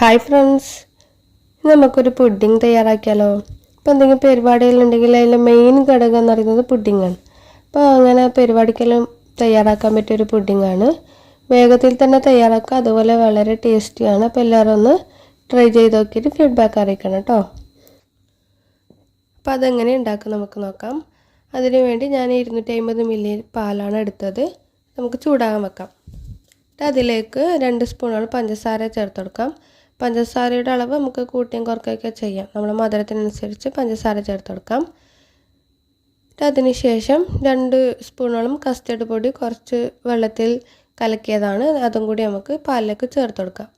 Hi friends നമുക്കൊരു pudding തയ്യാറാക്കിയാലോ? ഇപ്പോൾ എന്തെങ്കിലും പരിപാടികളുണ്ടെങ്കിൽ അതിന്റെ മെയിൻ ഘടകം എന്ന് പറയുന്നത് പുഡിങ്ങാണ് അപ്പോൾ അങ്ങനെ പരിപാടിക്കെല്ലാം തയ്യാറാക്കാൻ പറ്റിയൊരു പുഡിങ്ങാണ് വേഗത്തിൽ തന്നെ തയ്യാറാക്കുക. അതുപോലെ വളരെ ടേസ്റ്റിയാണ് അപ്പോൾ എല്ലാവരും ഒന്ന് ട്രൈ ചെയ്ത് നോക്കിയിട്ട് ഫീഡ്ബാക്ക് അറിയിക്കണം കേട്ടോ. അപ്പോൾ അതെങ്ങനെ ഉണ്ടാക്കും നമുക്ക് നോക്കാം. അതിനു വേണ്ടി ഞാൻ ഇരുന്നൂറ്റി അമ്പത് മില്ലി പാലാണ് എടുത്തത്. നമുക്ക് ചൂടാകാൻ വെക്കാം. അതിലേക്ക് രണ്ട് സ്പൂണോളം പഞ്ചസാര ചേർത്ത് കൊടുക്കാം. പഞ്ചസാരയുടെ അളവ് നമുക്ക് കൂട്ടിയും കുറക്കുകയൊക്കെ ചെയ്യാം. നമ്മൾ മധുരത്തിനനുസരിച്ച് പഞ്ചസാര ചേർത്ത് കൊടുക്കാം. അതിന് ശേഷം രണ്ട് സ്പൂണോളം കസ്റ്റേർഡ് പൊടി കുറച്ച് വെള്ളത്തിൽ കലക്കിയതാണ്. അതും കൂടി നമുക്ക് പാലിലേക്ക് ചേർത്ത് കൊടുക്കാം.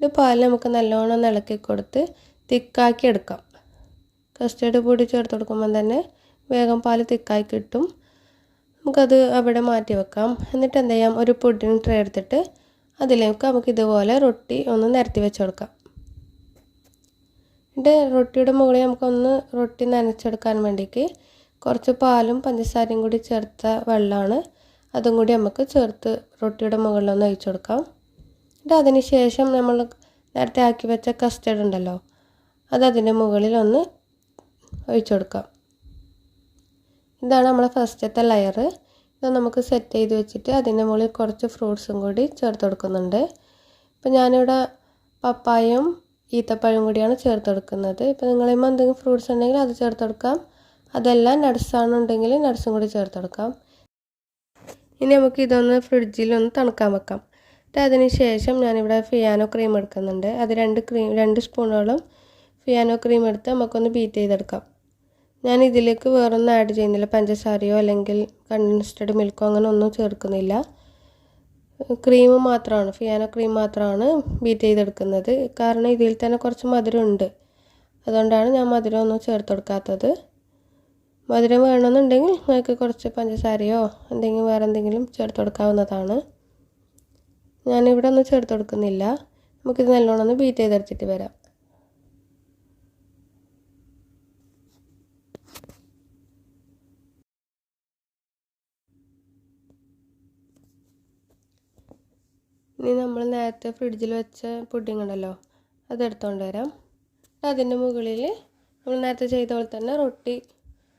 ഇത് പാൽ നമുക്ക് നല്ലോണം ഇളക്കി കൊടുത്ത് തിക്കാക്കി എടുക്കാം. കസ്റ്റേർഡ് പൊടി ചേർത്ത് കൊടുക്കുമ്പോൾ തന്നെ വേഗം പാൽ തിക്കായി കിട്ടും. നമുക്കത് അവിടെ മാറ്റി വെക്കാം. എന്നിട്ട് എന്ത് ചെയ്യാം? ഒരു പുഡിങ് ട്രേ എടുത്തിട്ട് അതിലേക്ക് നമുക്ക് ഇതുപോലെ റൊട്ടി ഒന്ന് നിരത്തി വെച്ച് കൊടുക്കാം. എന്നിട്ട് റൊട്ടിയുടെ മുകളിൽ നമുക്കൊന്ന് റൊട്ടി നനച്ചെടുക്കാൻ വേണ്ടിയിട്ട് കുറച്ച് പാലും പഞ്ചസാരയും കൂടി ചേർത്ത വെള്ളമാണ്. അതും കൂടി നമുക്ക് ചേർത്ത് റൊട്ടിയുടെ മുകളിലൊന്ന് ഒഴിച്ചു കൊടുക്കാം. എന്നിട്ട് അതിന് ശേഷം നമ്മൾ നേരത്തെ ആക്കി വെച്ച കസ്റ്റർഡ് ഉണ്ടല്ലോ അത് അതിന്റെ മുകളിൽ ഒന്ന് ഒഴിച്ചു കൊടുക്കാം. ഇതാണ് നമ്മളെ ഫസ്റ്റത്തെ ലെയർ ഇത് നമുക്ക് സെറ്റ് ചെയ്ത് വെച്ചിട്ട് അതിന്റെ മുകളിൽ കുറച്ച് ഫ്രൂട്ട്സും കൂടി ചേർത്ത് കൊടുക്കുന്നുണ്ട്. ഇപ്പം ഞാനിവിടെ പപ്പായയും ഈത്തപ്പഴം കൂടിയാണ് ചേർത്ത് കൊടുക്കുന്നത്. ഇപ്പം നിങ്ങളിപ്പോൾ എന്തെങ്കിലും ഫ്രൂട്ട്സ് ഉണ്ടെങ്കിൽ അത് ചേർത്ത് കൊടുക്കാം. അതെല്ലാം നട്സാണെന്നുണ്ടെങ്കിൽ നട്സും കൂടി ചേർത്ത് കൊടുക്കാം. ഇനി നമുക്ക് ഇതൊന്ന് ഫ്രിഡ്ജിൽ ഒന്ന് തണുക്കാൻ വെക്കാം. എന്നിട്ട് അതിന് ശേഷം ഞാനിവിടെ ഫിയാനോ ക്രീം എടുക്കുന്നുണ്ട്. അത് രണ്ട് ക്രീം രണ്ട് സ്പൂണോളം ഫിയാനോ ക്രീം എടുത്ത് നമുക്കൊന്ന് ബീറ്റ് ചെയ്തെടുക്കാം. ഞാൻ ഇതിലേക്ക് വേറൊന്നും ആഡ് ചെയ്യുന്നില്ല. പഞ്ചസാരയോ അല്ലെങ്കിൽ കണ്ടൻസ്ഡ് മിൽക്കോ അങ്ങനെ ഒന്നും ചേർക്കുന്നില്ല. ക്രീം മാത്രമാണ്. ഫിയാനോ ക്രീം മാത്രമാണ് ബീറ്റ് ചെയ്തെടുക്കുന്നത്. കാരണം ഇതിൽ തന്നെ കുറച്ച് മധുരമുണ്ട്. അതുകൊണ്ടാണ് ഞാൻ മധുരം ഒന്നും ചേർത്ത് കൊടുക്കാത്തത്. മധുരം വേണമെന്നുണ്ടെങ്കിൽ നിങ്ങൾക്ക് കുറച്ച് പഞ്ചസാരയോ എന്തെങ്കിലും വേറെ എന്തെങ്കിലും ചേർത്ത് കൊടുക്കാവുന്നതാണ്. ഞാനിവിടെ ഒന്നും ചേർത്ത് കൊടുക്കുന്നില്ല. നമുക്കിത് നല്ലോണം ഒന്ന് ബീറ്റ് ചെയ്തെടുത്തിട്ട് വരാം. ഇനി നമ്മൾ നേരത്തെ ഫ്രിഡ്ജിൽ വെച്ച പുഡിംഗ് ഉണ്ടല്ലോ അതെടുത്തുകൊണ്ട് വരാം. അതിന്റെ മുകളിൽ നമ്മൾ നേരത്തെ ചെയ്ത പോലെ തന്നെ റൊട്ടി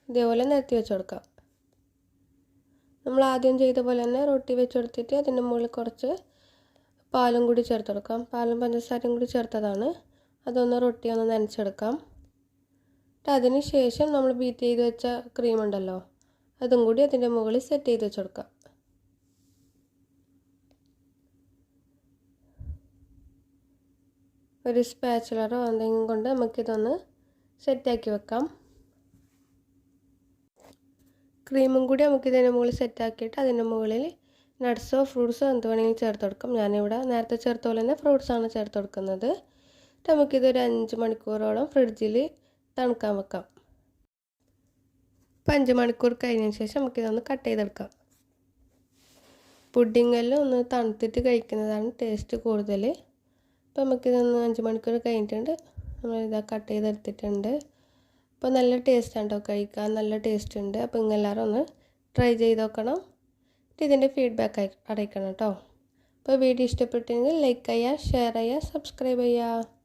ഇതേപോലെ നിരത്തി വെച്ച് കൊടുക്കാം. നമ്മൾ ആദ്യം ചെയ്ത പോലെ തന്നെ റൊട്ടി വെച്ച് കൊടുത്തിട്ട് അതിന്റെ മുകളിൽ കുറച്ച് പാലും കൂടി ചേർത്ത് കൊടുക്കാം. പാലും പഞ്ചസാരയും കൂടി ചേർത്തതാണ്. അതൊന്ന് റൊട്ടി ഒന്ന് നനച്ചെടുക്കാം. എന്നിട്ട് അതിന് ശേഷം നമ്മൾ ബീറ്റ് ചെയ്ത് വെച്ച ക്രീം ഉണ്ടല്ലോ അതും കൂടി അതിന്റെ മുകളിൽ സെറ്റ് ചെയ്ത് വെച്ച് കൊടുക്കാം. ഒരു സ്പാച്ചുലറോ എന്തെങ്കിലും കൊണ്ട് നമുക്കിതൊന്ന് സെറ്റാക്കി വെക്കാം. ക്രീമും കൂടി നമുക്കിതിന്റെ മുകളിൽ സെറ്റാക്കിയിട്ട് അതിന്റെ മുകളിൽ നട്ട്സോ ഫ്രൂട്ട്സോ എന്ത് വേണമെങ്കിലും ചേർത്ത് കൊടുക്കും. ഞാനിവിടെ നേരത്തെ ചേർത്ത പോലെ തന്നെ ഫ്രൂട്ട്സാണ് ചേർത്ത് കൊടുക്കുന്നത്. നമുക്കിതൊരു അഞ്ച് മണിക്കൂറോളം ഫ്രിഡ്ജിൽ തണുക്കാൻ വെക്കാം. ഇപ്പം അഞ്ച് മണിക്കൂർ കഴിഞ്ഞതിന് ശേഷം നമുക്കിതൊന്ന് കട്ട് ചെയ്തെടുക്കാം. പുഡിങ്ങെല്ലാം ഒന്ന് തണുത്തിട്ട് കഴിക്കുന്നതാണ് ടേസ്റ്റ് കൂടുതൽ അപ്പോൾ നമുക്കിതൊന്ന് അഞ്ച് മണിക്കൂർ കഴിഞ്ഞിട്ടുണ്ട്. ഇതാ കട്ട് ചെയ്തെടുത്തിട്ടുണ്ട്. അപ്പോൾ നല്ല ടേസ്റ്റാണ് കേട്ടോ കഴിക്കാൻ. നല്ല ടേസ്റ്റ് ഉണ്ട്. അപ്പോൾ നിങ്ങളെല്ലാവരും ഒന്ന് ട്രൈ ചെയ്ത് നോക്കണം. ഇതിന്റെ ഫീഡ്ബാക്ക് അറിയിക്കണം കേട്ടോ. അപ്പോൾ വീഡിയോ ഇഷ്ടപ്പെട്ടെങ്കിൽ ലൈക്ക് ചെയ്യുക ഷെയർ ചെയ്യുക സബ്സ്ക്രൈബ് ചെയ്യുക.